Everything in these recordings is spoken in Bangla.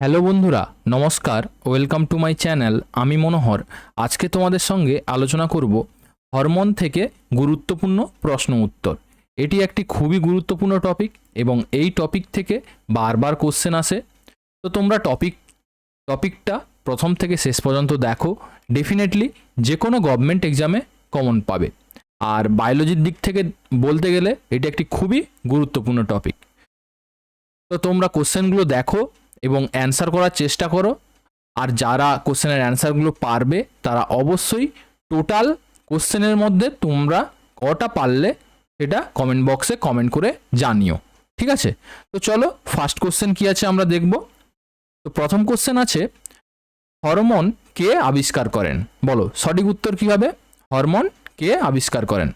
হ্যালো বন্ধুরা, নমস্কার, ওয়েলকাম টু মাই চ্যানেল, আমি মনোহর। আজকে তোমাদের সঙ্গে আলোচনা করব হরমোন থেকে গুরুত্বপূর্ণ প্রশ্ন উত্তর। এটি একটি খুবই গুরুত্বপূর্ণ টপিক এবং এই টপিক থেকে বারবার কোশ্চেন আসে। তো তোমরা টপিক টপিকটা প্রথম থেকে শেষ পর্যন্ত দেখো। ডেফিনেটলি যে কোনো গভর্নমেন্ট এক্সামে কমন পাবে। আর বায়োলজির দিক থেকে বলতে গেলে, এটি একটি খুবই গুরুত্বপূর্ণ টপিক তো তোমরা কোশ্চেনগুলো দেখো। এবং অ্যান্সার করার চেষ্টা করো। আর যারা কোশ্চেনের অ্যান্সারগুলো পারবে, তারা অবশ্যই টোটাল কোশ্চেনের মধ্যে তোমরা কটা পারলে সেটা কমেন্ট বক্সে কমেন্ট করে জানিও। ঠিক আছে? তো চলো ফার্স্ট কোশ্চেন কি আছে আমরা দেখব। তো প্রথম কোশ্চেন আছে, হরমোন কে আবিষ্কার করেন? বলো, সঠিক উত্তর কি হবে? হরমোন কে আবিষ্কার করেন?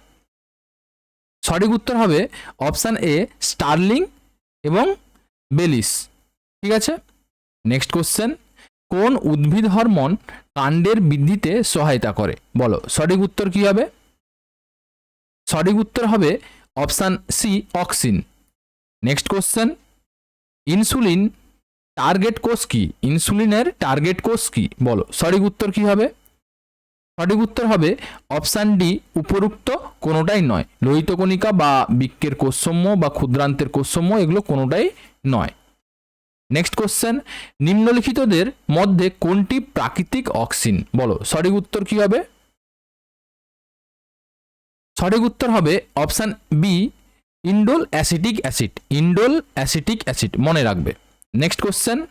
সঠিক উত্তর হবে অপশান এ স্টার্লিং এবং বেলিস। ঠিক আছে? নেক্সট কোশ্চেন কোন উদ্ভিদ হরমোন কাণ্ডের বৃদ্ধিতে সহায়তা করে? বলো, সঠিক উত্তর কি হবে? সঠিক উত্তর হবে option C auxin. Next question insulin target কোষ কি? ইনসুলিনের টার্গেট কোষ কি? বলো, সঠিক উত্তর কি হবে? সঠিক উত্তর হবে অপশান ডি উপরুক্ত, কোনোটাই নয়। লোহিত কণিকা বা বৃক্কের কোষসমূহ বা ক্ষুদ্রান্তের কোষসমূহ এগুলো কোনোটাই নয়। নেক্সট কোশ্চেন নিম্নলিখিতদের মধ্যে কোনটি প্রাকৃতিক অক্সিন? বলো, সঠিক উত্তর কি হবে? সঠিক উত্তর হবে option B, indole acetic acid. Indole acetic acid, মনে রাখবে। নেক্সট কোশ্চেন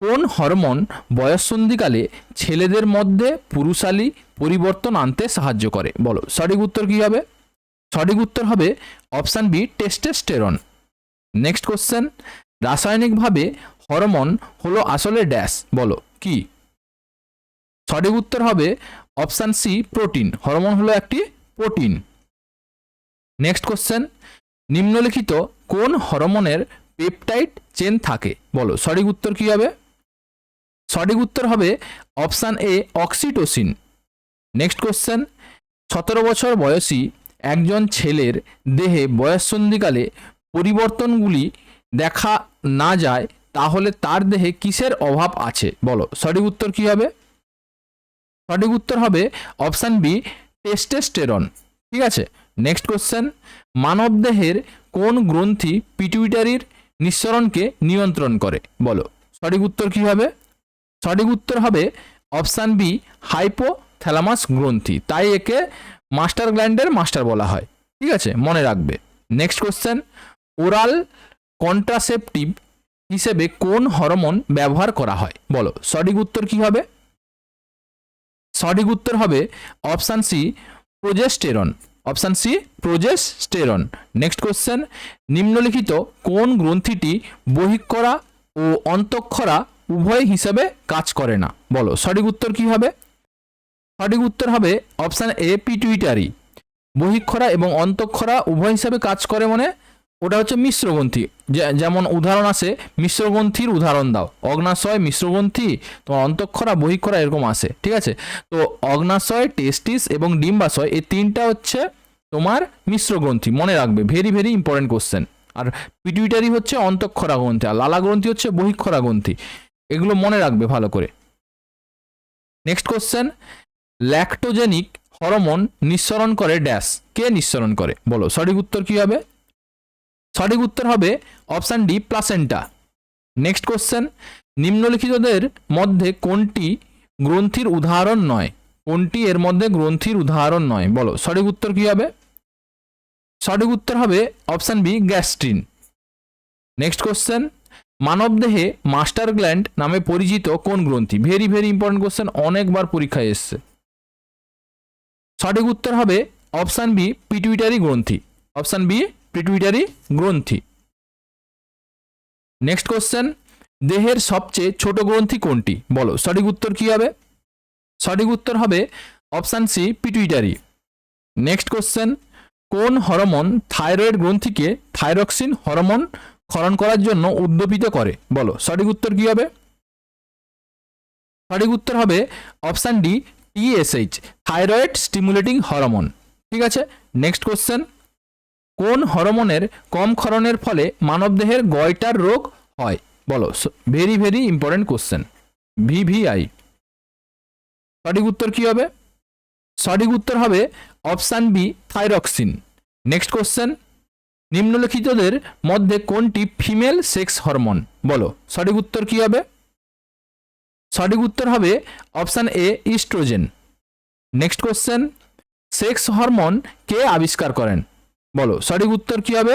কোন হরমোন বয়ঃসন্ধিকালে ছেলেদের মধ্যে পুরুষালী পরিবর্তন আনতে সাহায্য করে? বলো, সঠিক উত্তর কি হবে? সঠিক উত্তর হবে option B, testosterone. Next question রাসায়নিকভাবে হরমোন হলো আসলে ড্যাশ, বলো, কি? সঠিক উত্তর হবে অপশান সি, প্রোটিন। হরমোন হলো একটি প্রোটিন। Next question. নিম্নলিখিত কোন হরমোনের পেপটাইড চেন থাকে? বলো, সঠিক উত্তর কি হবে? সঠিক উত্তর হবে option A, oxytocin. Next question. সতেরো বছর বয়সী একজন ছেলের দেহে বয়ঃসন্ধিকালে পরিবর্তনগুলি দেখা না যায় তাহলে তার দেহে কিসের অভাব আছে? বলো। সঠিক উত্তর কি হবে? সঠিক উত্তর হবে অপশান বি, টেস্টেস্টেরন। ঠিক আছে? Next question. মানব দেহের কোন গ্রন্থি পিটুইটারির নিঃসরণকে নিয়ন্ত্রণ করে? বলো। সঠিক উত্তর কি হবে? সঠিক উত্তর হবে অপশান বি, হাইপোথ্যালামাস গ্রন্থি। তাই একে মাস্টার গ্ল্যান্ডের মাস্টার বলা হয়। ঠিক আছে? মনে রাখবে। Next question. ওরাল কন্ট্রাসেপটিভ হিসেবে কোন হরমোন ব্যবহার করা হয়? বলো, সঠিক উত্তর কি হবে? সঠিক উত্তর হবে option C, progesterone. Option C, progesterone. Next question, নিম্নলিখিত কোন গ্রন্থিটি বহিঃকরা ও অন্তঃক্ষরা উভয় হিসেবে কাজ করে না? বলো, সঠিক উত্তর কি হবে? সঠিক উত্তর হবে অপশান এ, পিটুইটারি। বহিক্ষরা এবং অন্তঃক্ষরা উভয় হিসাবে কাজ করে মানে? ওটা হচ্ছে মিশ্রগ্রন্থি। যেমন উদাহরণ আছে, মিশ্রগ্রন্থির উদাহরণ দাও। অগ্নাশয়, মিশ্রগ্রন্থি, তোমার অন্তঃক্ষরা, বহিক্ষরা এরকম আসে ঠিক আছে? তো অগ্নাশয়, টেস্টিস এবং ডিম্বাশয়, এই তিনটা হচ্ছে তোমার মিশ্রগ্রন্থি, মনে রাখবে। ভেরি ভেরি ইম্পর্টেন্ট কোশ্চেন আর পিটুইটারি হচ্ছে অন্তঃক্ষরা গ্রন্থি, আর লালা গ্রন্থি হচ্ছে বহিক্ষরা গ্রন্থি। এগুলো মনে রাখবে ভালো করে। নেক্সট কোশ্চেন ল্যাক্টোজেনিক হরমোন নিঃসরণ করে ড্যাশ কে নিঃসরণ করে? বলো, সঠিক উত্তর কি হবে? সঠিক উত্তর হবে option D placenta. Next question, নিম্নলিখিতদের মধ্যে কোনটি গ্রন্থির উদাহরণ নয়? কোনটি এর মধ্যে গ্রন্থির উদাহরণ নয়? বলো, সঠিক উত্তর কি হবে? সঠিক উত্তর হবে option B, gastrin. Next question, মানবদেহে মাস্টার গ্ল্যান্ড নামে পরিচিত কোন গ্রন্থি? ভেরি ভেরি ইম্পর্টেন্ট কোশ্চেন, অনেকবার পরীক্ষায় এসছে। সঠিক উত্তর হবে অপশান বি, পিটুইটারি গ্রন্থি। অপশান বি পিটুইটারি গ্রন্থি। নেক্সট কোশ্চেন দেহের সবচেয়ে ছোট গ্রন্থি কোনটি? বলো, সঠিক উত্তর কি হবে? সঠিক উত্তর হবে option C pituitary next question কোন হরমোন থাইরয়েড গ্রন্থিকে থাইরক্সিন হরমোন ক্ষরণ করার জন্য উদ্দীপিত করে? বলো, সঠিক উত্তর কি হবে? সঠিক উত্তর হবে option D TSH thyroid stimulating hormone ঠিক আছে? নেক্সট কোশ্চেন কোন হরমোনের কম ক্ষরণের ফলে মানবদেহের গয়টার রোগ হয়? বলো very very important question VVI সঠিক উত্তর কি হবে? সঠিক উত্তর হবে option B thyroxine next question নিম্নলিখিতদের মধ্যে কোনটি ফিমেল সেক্স হরমোন বলো, সঠিক উত্তর কি হবে? সঠিক উত্তর হবে option A oestrogen next question sex hormone কে আবিষ্কার করেন? বলো, সঠিক উত্তর কি হবে?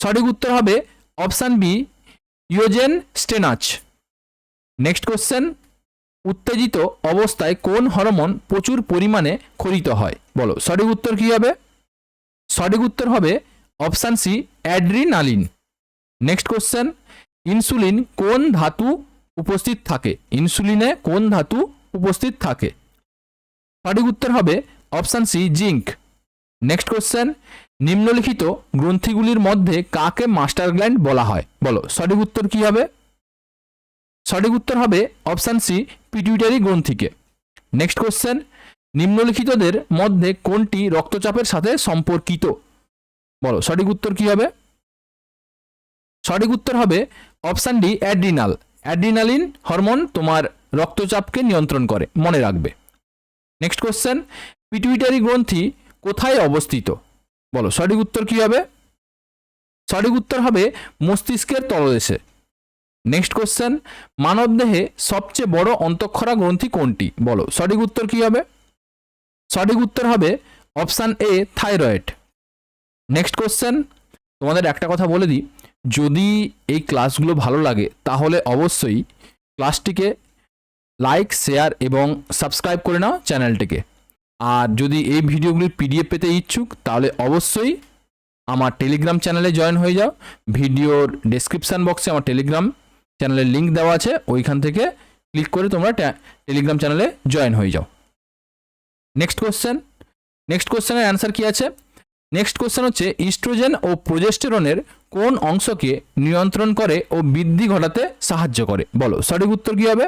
সঠিক উত্তর হবে option B Eugen Steinach next question উত্তেজিত অবস্থায় কোন হরমোন প্রচুর পরিমাণে ক্ষরিত হয়? বলো, সঠিক উত্তর কি হবে? সঠিক উত্তর হবে option C adrenaline next question insulin কোন ধাতু উপস্থিত থাকে? ইনসুলিনে কোন ধাতু উপস্থিত থাকে? সঠিক উত্তর হবে option C zinc next question নিম্নলিখিত গ্রন্থিগুলির মধ্যে কাকে মাস্টার গ্ল্যান্ড বলা হয়? বলো, সঠিক উত্তর কি হবে? সঠিক উত্তর হবে অপশান সি পিটুইটারি গ্রন্থিকে। নেক্সট কোশ্চেন নিম্নলিখিতদের মধ্যে কোনটি রক্তচাপের সাথে সম্পর্কিত? বলো, সঠিক উত্তর কি হবে? সঠিক উত্তর হবে option D adrenal adrenaline hormone তোমার রক্তচাপকে নিয়ন্ত্রণ করে, মনে রাখবে। নেক্সট কোশ্চেন পিটুইটারি গ্রন্থি কোথায় অবস্থিত? বলো, সঠিক উত্তর কি হবে? সঠিক উত্তর হবে মস্তিষ্কের তলদেশে। নেক্সট কোশ্চেন মানবদেহে সবচেয়ে বড় অন্তঃক্ষরা গ্রন্থি কোনটি? বলো, সঠিক উত্তর কি হবে? সঠিক উত্তর হবে option A, thyroid. Next question তোমাদের একটা কথা বলে দিই। যদি এই ক্লাসগুলো ভালো লাগে, তাহলে অবশ্যই ক্লাসটিকে লাইক, শেয়ার এবং সাবস্ক্রাইব করে নাও চ্যানেলটিকে। আর যদি এই ভিডিওগুলির পিডিএফ পেতে ইচ্ছুক, তাহলে অবশ্যই আমার টেলিগ্রাম চ্যানেলে জয়েন হয়ে যাও। ভিডিওর ডেসক্রিপশান বক্সে আমার টেলিগ্রাম চ্যানেলের লিঙ্ক দেওয়া আছে, ওইখান থেকে ক্লিক করে তোমরা টেলিগ্রাম চ্যানেলে জয়েন হয়ে যাও। নেক্সট কোশ্চেন নেক্সট কোশ্চেনের অ্যান্সার কি আছে? নেক্সট কোশ্চেন হচ্ছে ইস্ট্রোজেন ও প্রোজেস্টেরনের কোন অংশকে নিয়ন্ত্রণ করে ও বৃদ্ধি ঘটাতে সাহায্য করে? বলো, সঠিক উত্তর কি হবে?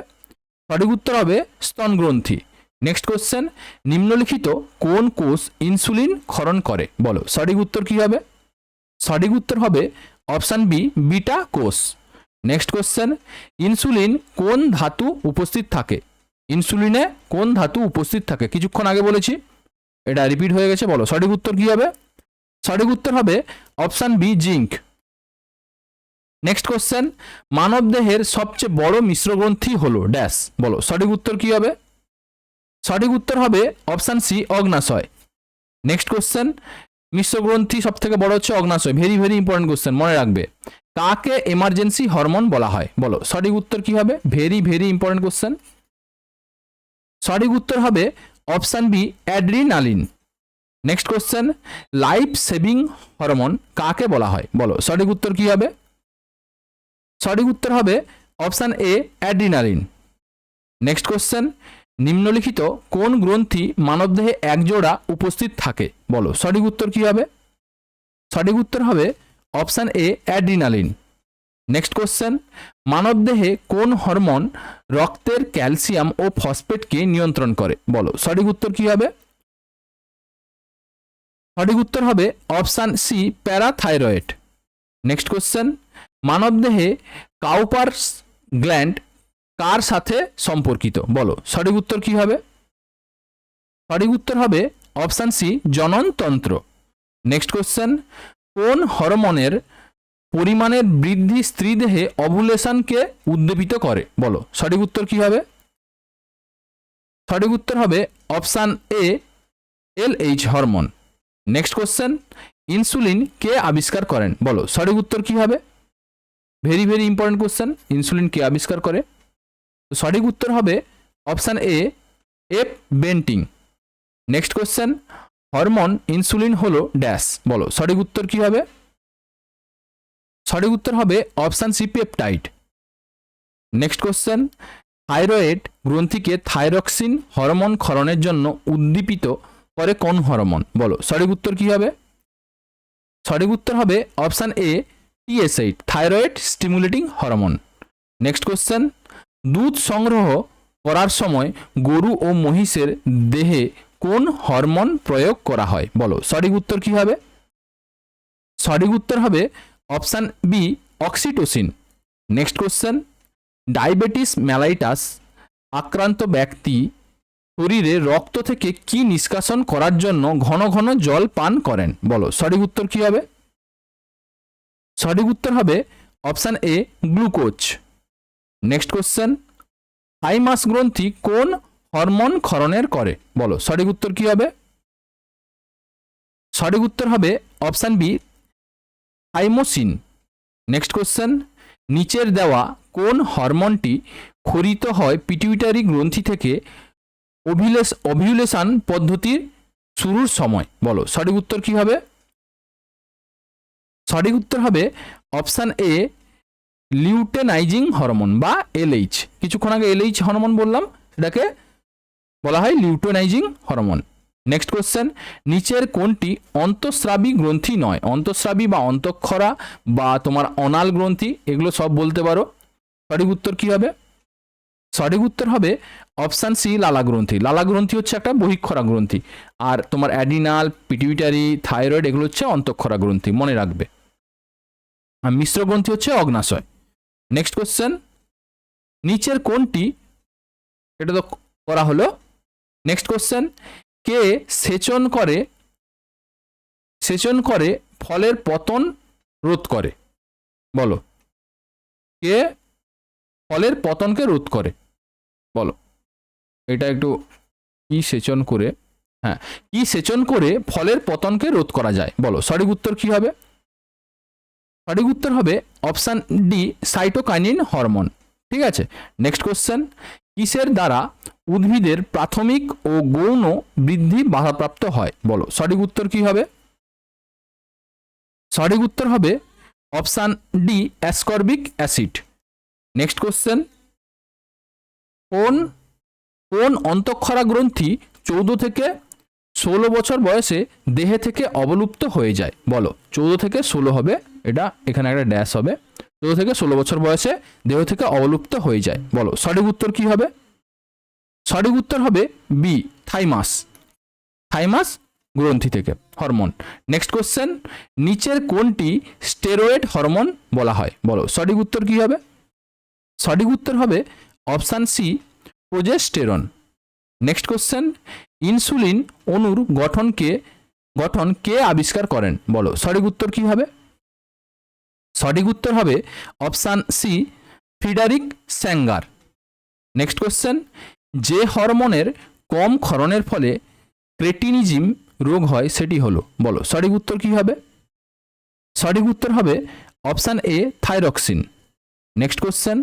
সঠিক উত্তর হবে স্তন গ্রন্থি নেক্সট কোশ্চেন নিম্নলিখিত কোন কোষ ইনসুলিন ক্ষরণ করে? বলো, সঠিক উত্তর কি হবে? সঠিক উত্তর হবে অপশান বি বিটা কোষ। নেক্সট কোশ্চেন ইনসুলিন কোন ধাতু উপস্থিত থাকে? ইনসুলিনে কোন ধাতু উপস্থিত থাকে? কিছুক্ষণ আগে বলেছি। এটা রিপিট হয়ে গেছে, বলো, সঠিক উত্তর কি হবে? সঠিক উত্তর হবে option B zinc next question মানবদেহের সবচেয়ে বড় মিশ্রগ্রন্থি হলো ড্যাশ বলো, সঠিক উত্তর কি হবে? সঠিক উত্তর হবে অপশান সি, অগ্নাশয়। নেক্সট কোশ্চেন মিশ্রগ্রন্থি সব থেকে বড় হচ্ছে অগ্নাশয়। ভেরি ভেরি ইম্পর্টেন্ট কোশ্চেন মনে রাখবে। কাকে এমার্জেন্সি হরমোন বলা হয়? বলো, সঠিক উত্তর কি হবে? ভেরি ভেরি ইম্পর্টেন্ট কোশ্চেন সঠিক উত্তর হবে option B adrenaline next question life saving hormone কাকে বলা হয়? বলো, সঠিক উত্তর কি হবে? সঠিক উত্তর হবে option A adrenaline next question নিম্নলিখিত কোন গ্রন্থি মানবদেহে একজোড়া উপস্থিত থাকে? বলো, সঠিক উত্তর কি হবে? সঠিক উত্তর হবে option A, adrenaline. Next question, মানবদেহে কোন হরমোন রক্তের ক্যালসিয়াম ও ফসফেটকে নিয়ন্ত্রণ করে? বলো, সঠিক উত্তর কি হবে? সঠিক উত্তর হবে option C, parathyroid. Next question, মানবদেহে কাউপার্স গ্ল্যান্ড কার সাথে সম্পর্কিত? বলো, সঠিক উত্তর কি হবে? সঠিক উত্তর হবে অপশান সি, জননতন্ত্র। নেক্সট কোশ্চেন কোন হরমোনের পরিমাণের বৃদ্ধি স্ত্রীদেহে অভুলেশনকে উদ্দীপিত করে? বলো, সঠিক উত্তর কি হবে? সঠিক উত্তর হবে option A L H hormone. Next question insulin কে আবিষ্কার করেন? বলো, সঠিক উত্তর কি হবে? Very very important question insulin কে আবিষ্কার করে? সঠিক উত্তর হবে option A, F Banting. Next question, hormone insulin হলো ড্যাশ। বলো, সঠিক উত্তর কি হবে? সঠিক উত্তর হবে option C, peptide. Next question, thyroid গ্রন্থিকে thyroxine hormone ক্ষরণের জন্য উদ্দীপিত করে কোন হরমোন? বলো, সঠিক উত্তর কি হবে? সঠিক উত্তর হবে option A TSH thyroid stimulating hormone. Next question দুধ সংগ্রহ করার সময় গরু ও মহিষের দেহে কোন হরমোন প্রয়োগ করা হয়? বলো। সঠিক উত্তর কি হবে? সঠিক উত্তর হবে option B, oxytocin. Next question. Diabetes mellitus আক্রান্ত ব্যক্তি শরীরে রক্ত থেকে কি নিষ্কাশন করার জন্য ঘন ঘন জল পান করেন? বলো। সঠিক উত্তর কি হবে? সঠিক উত্তর হবে option A, glucose. Next question thymus গ্রন্থি কোন হরমোন ক্ষরণের করে? বলো, সঠিক উত্তর কি হবে? সঠিক উত্তর হবে option B thymosin next question নিচের দেওয়া কোন হরমোনটি খরিত হয় পিটিউটারি গ্রন্থি থেকে ওভিলেস ওভিউলেশন পদ্ধতির শুরুর সময়? বলো, সঠিক উত্তর কি হবে? সঠিক উত্তর হবে অপশান এ লিউটেনাইজিং হরমোন বা এলএইচ। কিছুক্ষণ আগে এলএইচ হরমোন বললাম, সেটাকে বলা হয় লিউটেনাইজিং হরমোন। নেক্সট কোশ্চেন, নিচের কোনটি অন্তঃস্রাবী গ্রন্থি নয়? অন্তঃস্রাবী বা অন্তঃক্ষরা বা তোমার অনাল গ্রন্থি, এগুলো সব বলতে পারো। সঠিক উত্তর কি হবে? সঠিক উত্তর হবে অপশান সি, লালা গ্রন্থি। লালা গ্রন্থি হচ্ছে একটা বহিক্ষরা গ্রন্থি। আর তোমার অ্যাডিনাল পিটুইটারি থাইরয়েড, এগুলো হচ্ছে অন্তঃক্ষরা গ্রন্থি, মনে রাখবে। আর মিশ্র গ্রন্থি হচ্ছে অগ্নাশয়। নেক্সট কোশ্চেন নিচের কোনটি? এটা তো করা হলো। নেক্সট কোশ্চেন কে সেচন করে সেচন করে ফলের পতন রোধ করে? বলো। কে ফলের পতনকে রোধ করে? বলো। এটা একটু কি সেচন করে? হ্যাঁ। কি সেচন করে ফলের পতনকে রোধ করা যায়? বলো। সঠিক উত্তর কি হবে? সঠিক উত্তর হবে অপশান ডি সাইটোকাইনিন হরমোন ঠিক আছে? নেক্সট কোশ্চেন কিসের দ্বারা উদ্ভিদের প্রাথমিক ও গৌণ বৃদ্ধি বাধাপ্রাপ্ত হয়? বলো, সঠিক উত্তর কি হবে? সঠিক উত্তর হবে option D ascorbic acid next question কোন কোন অন্তঃক্ষরা গ্রন্থি চৌদ্দ থেকে ষোলো বছর বয়সে দেহে থেকে অবলুপ্ত হয়ে যায়? বলো, চৌদ্দ থেকে ষোলো হবে। এটা এখানে একটা ড্যাশ হবে। চৌদ্দ থেকে ষোলো বছর বয়সে দেহ থেকে অবলুপ্ত হয়ে যায়। বলো, সঠিক উত্তর কি হবে? সঠিক উত্তর হবে বি থাইমাস থাইমাস গ্রন্থি থেকে হরমোন নেক্সট কোশ্চেন নিচের কোনটি স্টেরয়েড হরমোন বলা হয়? বলো, সঠিক উত্তর কি হবে? সঠিক উত্তর হবে option C progesterone next question insulin অণুর গঠনকে, গঠন কে আবিষ্কার করেন? বলো, সঠিক উত্তর কি হবে? সঠিক উত্তর হবে option C Frederick Sanger. Next question, যে হরমোনের কম ক্ষরণের ফলে ক্রেটিনিজিম রোগ হয় সেটি হলো, বলো, সঠিক উত্তর কি হবে? সঠিক উত্তর হবে option A, thyroxine. Next question,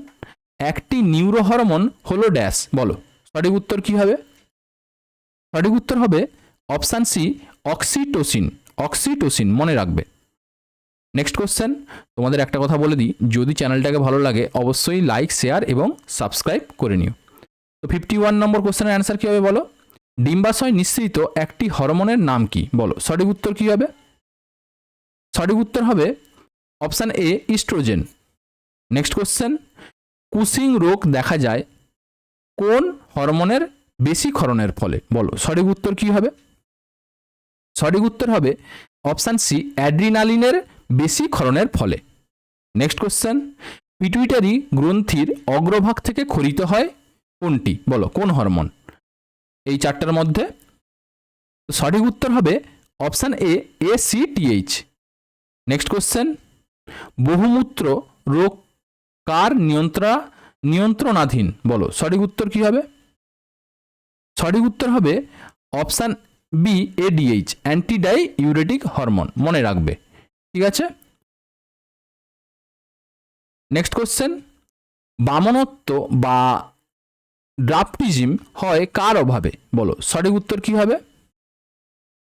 একটি নিউরো হরমোন হলো ড্যাশ, বলো, সঠিক উত্তর কি হবে? সঠিক উত্তর হবে অপশান সি, অক্সিটোসিন অক্সিটোসিন মনে রাখবে। নেক্সট কোশ্চেন তোমাদের একটা কথা বলে দিই। যদি চ্যানেলটাকে ভালো লাগে, অবশ্যই লাইক শেয়ার এবং সাবস্ক্রাইব করে নিও। তো ফিফটি ওয়ান নম্বর কোশ্চেনের অ্যান্সার কী হবে বলো? ডিম্বাশয় নিঃসৃত একটি হরমোনের নাম কি? বলো, সঠিক উত্তর কী হবে? সঠিক উত্তর হবে option A oestrogen next question Cushing রোগ দেখা যায় কোন হরমোনের বেশি ক্ষরণের ফলে? বলো, সঠিক উত্তর কী হবে? সঠিক উত্তর হবে অপশান সি অ্যাড্রিনালিনের বেশি ক্ষরণের ফলে। নেক্সট কোশ্চেন পিটুইটারি গ্রন্থির অগ্রভাগ থেকে খরিত হয় কোনটি? বলো, কোন হরমোন এই চারটার মধ্যে সঠিক উত্তর হবে option A A C TH next question বহুমূত্র রোগ কার নিয়ন্ত্রণা নিয়ন্ত্রণাধীন? বলো, সঠিক উত্তর কি হবে? সঠিক উত্তর হবে option B ADH antidiuretic hormone মনে রাখবে। ঠিক আছে? নেক্সট কোশ্চেন বামনত্ব বা ড্রাফটিজিম হয় কার অভাবে? বলো, সঠিক উত্তর কি হবে?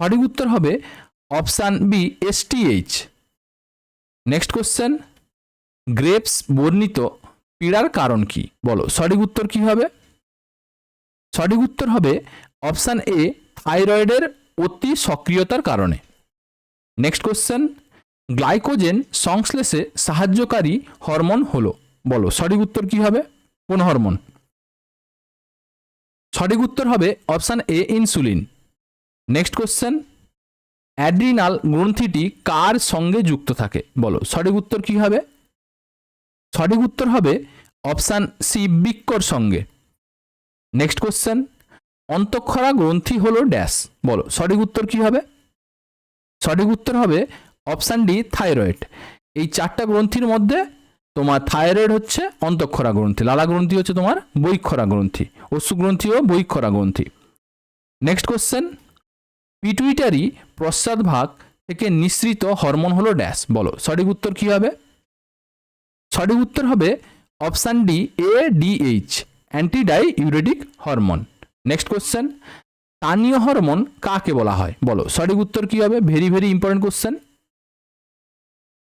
সঠিক উত্তর হবে option B STH next question Graves বর্ণিত পীড়ার কারণ কি? বলো, সঠিক উত্তর কি হবে? সঠিক উত্তর হবে অপশান এ থাইরয়েডের অতি সক্রিয়তার কারণে। নেক্সট কোশ্চেন গ্লাইকোজেন সংশ্লেষে সাহায্যকারী হরমোন হলো। বলো, সঠিক উত্তর কি হবে? কোন হরমোন? সঠিক উত্তর হবে option A, insulin. Next question. Adrenal গ্রন্থিটি কার সঙ্গে যুক্ত থাকে? বলো, সঠিক উত্তর কি হবে? সঠিক উত্তর হবে অপশান সি, বৃক্কর সঙ্গে। Next question. অন্তঃক্ষরা গ্রন্থি হলো ড্যাশ। বলো, সঠিক উত্তর কি হবে? সঠিক উত্তর হবে অপশান ডি, থাইরয়েড। এই চারটা গ্রন্থির মধ্যে তোমার থাইরয়েড হচ্ছে অন্তঃক্ষরা গ্রন্থি, লালা গ্রন্থি হচ্ছে তোমার বৈক্ষরা গ্রন্থি গ্রন্থি ও বৈক্ষরা গ্রন্থি। নেক্সট কোশ্চেন পিটুইটারি প্রস্রাদ ভাগ থেকে নিঃসৃত হরমোন হলো ড্যাশ, বলো, সঠিক উত্তর কি হবে? সঠিক উত্তর হবে option D, A DH antidiuretic hormone next question স্থানীয় হরমোন কাকে বলা হয়? বলো, সঠিক উত্তর কি হবে? ভেরি ভেরি ইম্পর্টেন্ট কোশ্চেন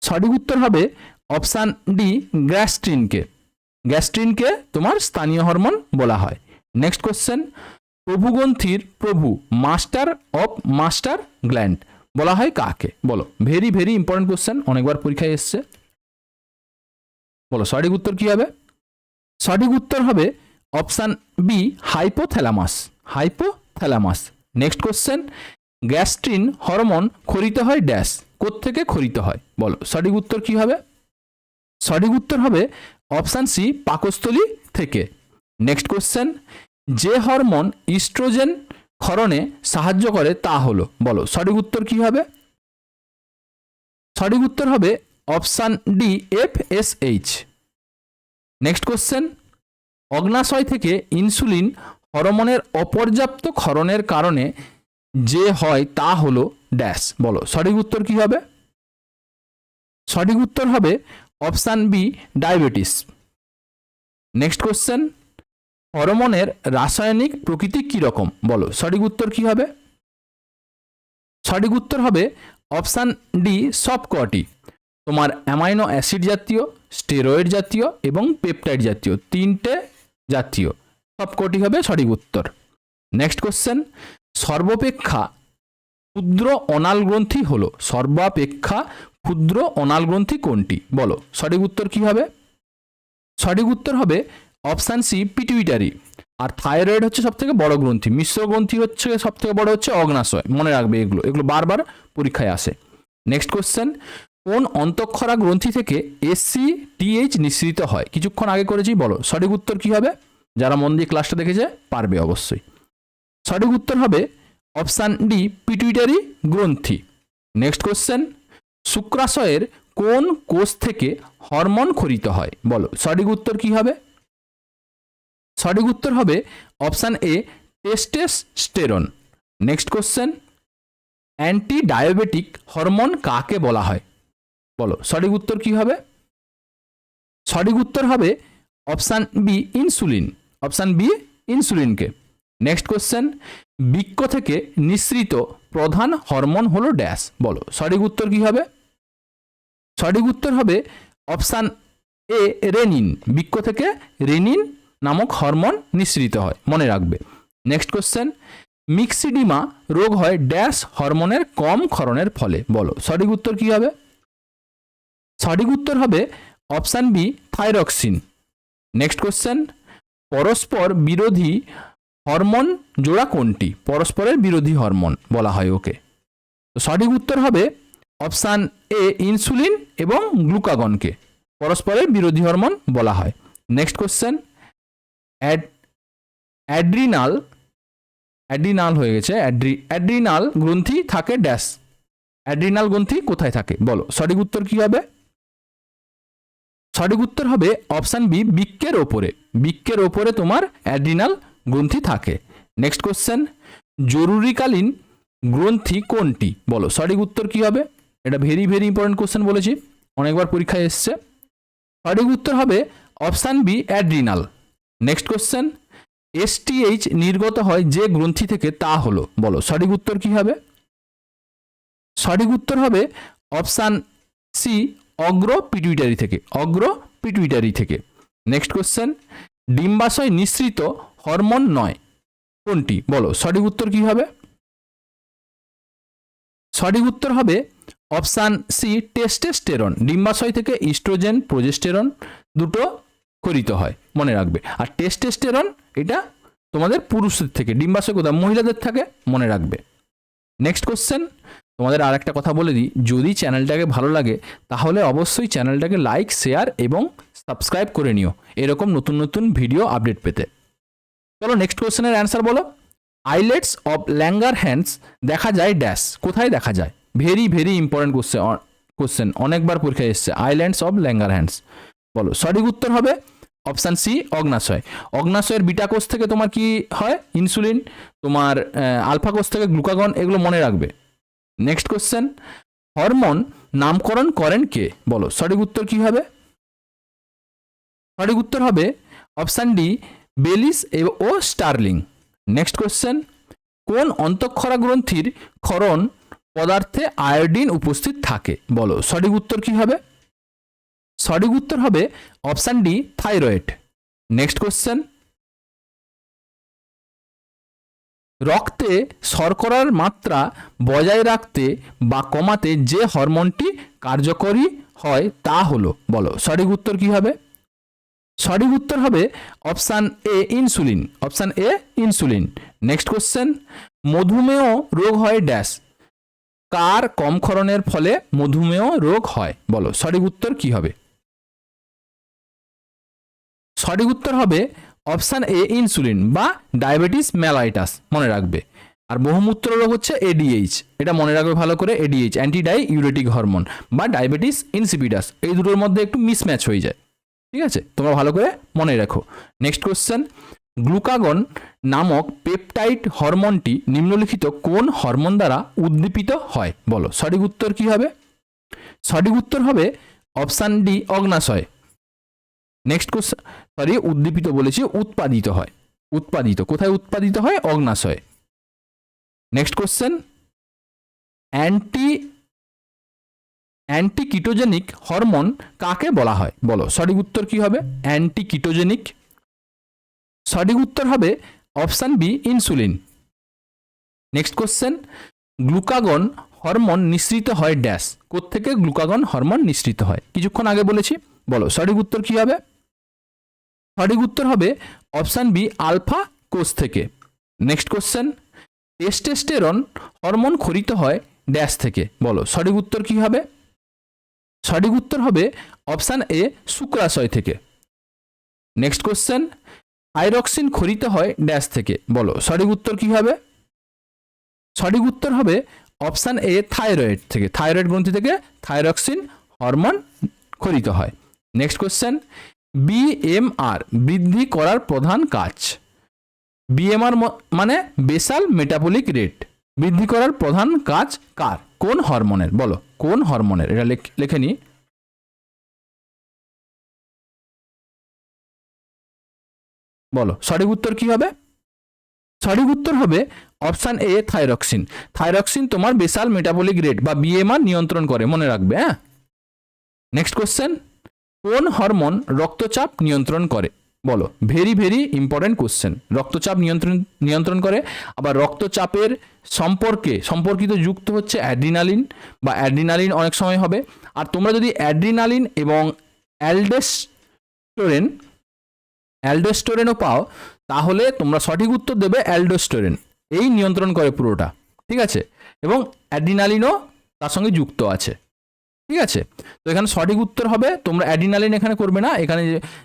সঠিক উত্তর হবে অপশান ডি গ্যাস্ট্রিনকে। গ্যাস্ট্রিনকে তোমার স্থানীয় হরমোন বলা হয়। নেক্সট কোশ্চেন, প্রভুগ্রন্থির প্রভু, মাস্টার অফ মাস্টার গ্ল্যান্ড, বলা হয় কাকে? বলো, ভেরি ভেরি ইম্পর্টেন্ট কোশ্চেন, অনেকবার পরীক্ষায় এসছে। বলো, সঠিক উত্তর কি হবে? সঠিক উত্তর হবে option B hypothalamus hypothalamus. Next question, gastrin hormone খরিত হয় ড্যাশ। থেকে খরিত হয়? বলো, সঠিক উত্তর কি হবে? সঠিক উত্তর হবে অপশান সি, পাকস্থলী থেকে। নেক্সট কোশ্চেন যে হরমোন ইস্ট্রোজেন ক্ষরণে সাহায্য করে তা হলো, বলো, সঠিক উত্তর কি হবে? সঠিক উত্তর হবে option D F S H next question অগ্নাশয় থেকে ইনসুলিন হরমোনের অপর্যাপ্ত ক্ষরণের কারণে যে হয় তা হলো ড্যাশ বলো, সঠিক উত্তর কি হবে? সঠিক উত্তর হবে option B diabetes next question হরমোনের রাসায়নিক প্রকৃতি কীরকম বলো, সঠিক উত্তর কি হবে? সঠিক উত্তর হবে অপশান ডি সবকটি। তোমার অ্যামাইনো অ্যাসিড জাতীয় স্টেরয়েড জাতীয় এবং পেপটাইড জাতীয়, তিনটে জাতীয়। সবকটি হবে সঠিক উত্তর। নেক্সট কোশ্চেন সর্বাপেক্ষা ক্ষুদ্র অনাল গ্রন্থি হলো, সর্বাপেক্ষা ক্ষুদ্র অনাল গ্রন্থি কোনটি? বলো, সঠিক উত্তর কি হবে? সঠিক উত্তর হবে অপশান সি, পিটুইটারি। আর থাইরয়েড হচ্ছে সব থেকে বড় গ্রন্থি, মিশ্র গ্রন্থি হচ্ছে সব থেকে বড় হচ্ছে অগ্নাশয়, মনে রাখবে এগুলো এগুলো বারবার পরীক্ষায় আসে। নেক্সট কোশ্চেন কোন অন্তঃক্ষরা গ্রন্থি থেকে এসসি টিএইচ নিঃসৃত হয়? কিছুক্ষণ আগে করেছি, বলো, সঠিক উত্তর কি হবে? যারা মন দিয়ে ক্লাসটা দেখেছে, পারবে অবশ্যই। সঠিক উত্তর হবে অপশান ডি পিটুইটারি গ্রন্থি। নেক্সট কোশ্চেন, শুক্রাশয়ের কোন কোষ থেকে হরমোন খরিত হয়? বলো, সঠিক উত্তর কি হবে? সঠিক উত্তর হবে option A testosterone next question anti diabetic hormone কাকে বলা হয়? বলো, সঠিক উত্তর কি হবে? সঠিক উত্তর হবে option B insulin. Option B ইনসুলিনকে। Next question বৃক্ষ থেকে নিঃসৃত প্রধান হরমোন হলো ড্যাশ। বলো, সঠিক উত্তর কি হবে? সঠিক উত্তর হবে অপশান এ, রেনিন। বৃক্ষ থেকে রেনিন নামক হরমোন নিঃসৃত হয়। মনে রাখবে। নেক্সট কোশ্চেন মিক্সিডিমা রোগ হয় ড্যাশ হরমোনের কম ক্ষরণের ফলে। বলো, সঠিক উত্তর কি হবে? সঠিক উত্তর হবে option B, thyroxine. Next question পরস্পর বিরোধী হরমোন জোড়া কোনটি? পরস্পরের বিরোধী হরমোন বলা হয় ওকে। সঠিক উত্তর হবে অপশান এ, ইনসুলিন এবং গ্লুকাগনকে। পরস্পরের বিরোধী হরমোন বলা হয়। Next question. Add, adrenal adrenal হয়ে গেছে। অ্যাড্রি, অ্যাড্রিনাল গ্রন্থি থাকে ড্যাশ। অ্যাড্রিনাল গ্রন্থি কোথায় থাকে? বলো, সঠিক উত্তর কি হবে? সঠিক উত্তর হবে অপশান বি, বৃক্কের ওপরে। বৃক্কের ওপরে তোমার অ্যাড্রিনাল গ্রন্থি থাকে। নেক্সট কোশ্চেন জরুরিকালীন গ্রন্থি কোনটি? বলো, সঠিক উত্তর কি হবে? এটা ভেরি ভেরি ইম্পর্টেন্ট কোশ্চেন বলেছি। অনেকবার পরীক্ষায় এসছে। সঠিক উত্তর হবে option B adrenal next question STH নির্গত হয় যে গ্রন্থি থেকে তা হলো। বলো, সঠিক উত্তর কি হবে? সঠিক উত্তর হবে অপশান সি অগ্র পিটুইটারি থেকে। অগ্র পিটুইটারি থেকে। নেক্সট কোশ্চেন ডিম্বাশয় নিঃসৃত হরমোন নয়। কোনটি? বলো, সঠিক উত্তর কি হবে? সঠিক উত্তর হবে অপশান সি টেস্টেস্টেরন ডিম্বাশয় থেকে ইস্ট্রোজেন প্রোজেস্টেরন দুটো করিত হয়, মনে রাখবে। আর টেস্টেস্টেরন এটা তোমাদের পুরুষদের থেকে, ডিম্বাশয় কোথায়? মহিলাদের থাকে, মনে রাখবে। নেক্সট কোশ্চেন তোমাদের আর একটা কথা বলে দিই। যদি চ্যানেলটাকে ভালো লাগে, তাহলে অবশ্যই চ্যানেলটাকে লাইক শেয়ার এবং সাবস্ক্রাইব করে নিও। এরকম নতুন নতুন ভিডিও আপডেট পেতে। চলো নেক্সট কোশ্চেনের অ্যান্সার বলো। আইলেটস অফ ল্যাঙ্গার হ্যান্ডস দেখা যায় ড্যাশ কোথায় দেখা যায়? Very very important question question অনেকবার পরীক্ষায় এসছে। আইল্যান্ডস অফ ল্যাঙ্গার হ্যান্ডস বলো, সঠিক উত্তর হবে অপশান সি অগ্নাশয়। অগ্নাশয়ের বিটা কোষ থেকে তোমার কি হয়? ইনসুলিন তোমার আলফা কোষ থেকে গ্লুকাগন এগুলো মনে রাখবে। নেক্সট কোশ্চেন হরমোন নামকরণ করেন কে? বলো, সঠিক উত্তর কি হবে? সঠিক উত্তর হবে অপশান ডি বেলিস ও স্টার্লিং। নেক্সট কোশ্চেন কোন অন্তঃক্ষরা গ্রন্থির ক্ষরণ পদার্থে আয়োডিন উপস্থিত থাকে? বলো, সঠিক উত্তর কি হবে? সঠিক উত্তর হবে option D, thyroid. Next question রক্তে শর্করার মাত্রা বজায় রাখতে বা কমাতে যে হরমোনটি কার্যকরী হয় তা হলো, বলো, সঠিক উত্তর কি হবে? সঠিক উত্তর হবে option A, insulin. Option A, insulin. Next question, মধুমেহ রোগ হয় ড্যাশ। কার কম ক্ষরণের ফলে মধুমেহ রোগ হয়? বলো, সঠিক উত্তর কি হবে? সঠিক উত্তর হবে অপশান এ, ইনসুলিন বা ডায়াবেটিস ম্যালাইটাস মনে রাখবে। আর বহুমূত্র রোগ হচ্ছে এডিএইচ এটা মনে রাখবে ভালো করে এডিএইচ অ্যান্টিডাই ইউরেটিক হরমোন বা ডায়াবেটিস ইনসিপিডাস এই দুটোর মধ্যে একটু মিসম্যাচ হয়ে যায়। ঠিক আছে? তোমরা ভালো করে মনে রাখো। নেক্সট কোশ্চেন গ্লুকাগন নামক পেপটাইড হরমোনটি নিম্নলিখিত কোন হরমোন দ্বারা উদ্দীপিত হয়? বলো, সঠিক উত্তর কি হবে? সঠিক উত্তর হবে অপশান ডি, অগ্নাশয়। নেক্সট কোশ্চেন সরি উদ্দীপিত বলেছি, উৎপাদিত হয়। উৎপাদিত, কোথায় উৎপাদিত হয়? অগ্নাশয়। Next question anti anti ketogenic hormone কাকে বলা হয়? বলো, সঠিক উত্তর কি হবে? অ্যান্টি কিটোজেনিক সঠিক উত্তর হবে option B, insulin. Next question. Glucagon hormone নিঃসৃত হয় ড্যাশ। কোত্থেকে গ্লুকাগন হরমোন নিঃসৃত হয়? কিছুক্ষণ আগে বলেছি। বলো, সঠিক উত্তর কি হবে? সঠিক উত্তর হবে অপশান বি, আলফা কোষ থেকে। Next question. টেস্টেস্টেরন হরমোন খরিত হয় ড্যাশ থেকে। বলো, সঠিক উত্তর কি হবে? সঠিক উত্তর হবে অপশান এ শুক্রাশয় থেকে। নেক্সট কোশ্চেন, আইরক্সিন খরিত হয় ড্যাশ থেকে। বলো, সঠিক উত্তর কি হবে? সঠিক উত্তর হবে অপশান এ থাইরয়েড থেকে। থাইরয়েড গ্রন্থি থেকে থাইরক্সিন হরমোন খরিত হয়। নেক্সট কোশ্চেন বিএমআর বৃদ্ধি করার প্রধান কাজ। বিএমআর মানে বেসাল মেটাবলিক রেট। বৃদ্ধি করার প্রধান কাজ কার? কোন হরমোনের, বলো, কোন হরমোনের? এটা লেখ- নি। বলো, সঠিক উত্তর কি হবে? সঠিক উত্তর হবে অপশান এ, থাইরক্সিন। থাইরক্সিন তোমার বেসাল মেটাবলিক রেট বা বিএমআর নিয়ন্ত্রণ করে, মনে রাখবে হ্যাঁ? নেক্সট কোশ্চেন কোন হরমোন রক্তচাপ নিয়ন্ত্রণ করে? বলো। ভেরি ভেরি ইম্পর্টেন্ট কোশ্চেন রক্তচাপ নিয়ন্ত্রণ নিয়ন্ত্রণ করে, আবার রক্তচাপের সম্পর্কে, সম্পর্কিত যুক্ত হচ্ছে অ্যাড্রিনালিন বা অ্যাড্রিনালিন অনেক সময় হবে। আর তোমরা যদি অ্যাড্রিনালিন এবং অ্যালডেস্টোরেন অ্যালডোস্টোরেনও পাও, তাহলে তোমরা সঠিক উত্তর দেবে অ্যালডোস্টোরেন এই নিয়ন্ত্রণ করে পুরোটা, ঠিক আছে? এবং অ্যাড্রিনালিনও তার সঙ্গে যুক্ত আছে। ঠিক আছে? তো এখানে সঠিক উত্তর হবে, তোমরা অ্যাডিনালিন এখানে করবে না, এখানে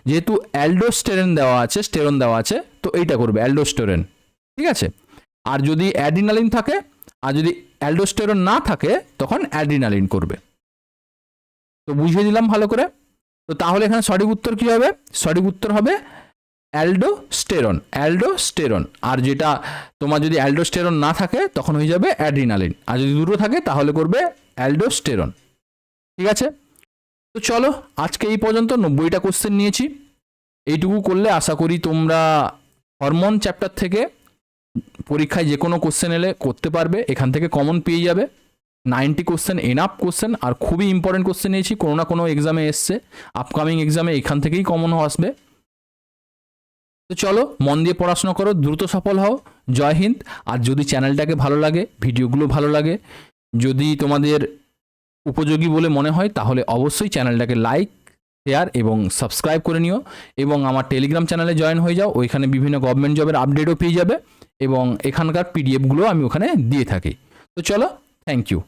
যেহেতু অ্যালডোস্টেরেন দেওয়া আছে, স্টেরন দেওয়া আছে, তো এইটা করবে, অ্যালডোস্টেরেন। ঠিক আছে? আর যদি অ্যাডিনালিন থাকে, আর যদি অ্যালডোস্টেরন না থাকে, তখন অ্যাড্রিনালিন করবে। তো বুঝিয়ে দিলাম ভালো করে? তো তাহলে এখানে সঠিক উত্তর কি হবে? সঠিক উত্তর হবে অ্যালডোস্টেরন অ্যালডোস্টেরন। আর যেটা তোমার যদি অ্যালডোস্টেরন না থাকে, তখন হয়ে যাবে অ্যাড্রিনালিন আর যদি দুটো থাকে, তাহলে করবে অ্যালডোস্টেরন। ঠিক আছে? তো চলো, আজকে এই পর্যন্ত নব্বইটা কোশ্চেন নিয়েছি। এইটুকু করলে আশা করি তোমরা হরমোন চ্যাপ্টার থেকে পরীক্ষায় যে কোনো কোশ্চেন এলে করতে পারবে। এখান থেকে কমন পেয়ে যাবে। নাইনটি কোশ্চেন এনাফ কোশ্চেন আর খুবই ইম্পর্টেন্ট কোশ্চেন নিয়েছি। কোনো না কোনো এক্সামে এসছে। আপকামিং এক্সামে এখান থেকেই কমন আসবে। তো চলো, মন দিয়ে পড়াশোনা করো, দ্রুত সফল হও। জয় হিন্দ। আর যদি চ্যানেলটাকে ভালো লাগে ভিডিওগুলো ভালো লাগে, যদি তোমাদের উপযোগী বলে মনে হয়, তাহলে অবশ্যই চ্যানেলটাকে লাইক শেয়ার এবং সাবস্ক্রাইব করে নিও এবং আমার টেলিগ্রাম চ্যানেলে জয়েন হয়ে যাও, ওইখানে বিভিন্ন গভর্নমেন্ট জবের আপডেটও পেয়ে যাবে এবং এখানকার পিডিএফগুলো আমি ওখানে দিয়ে থাকি। তো চলো থ্যাংক ইউ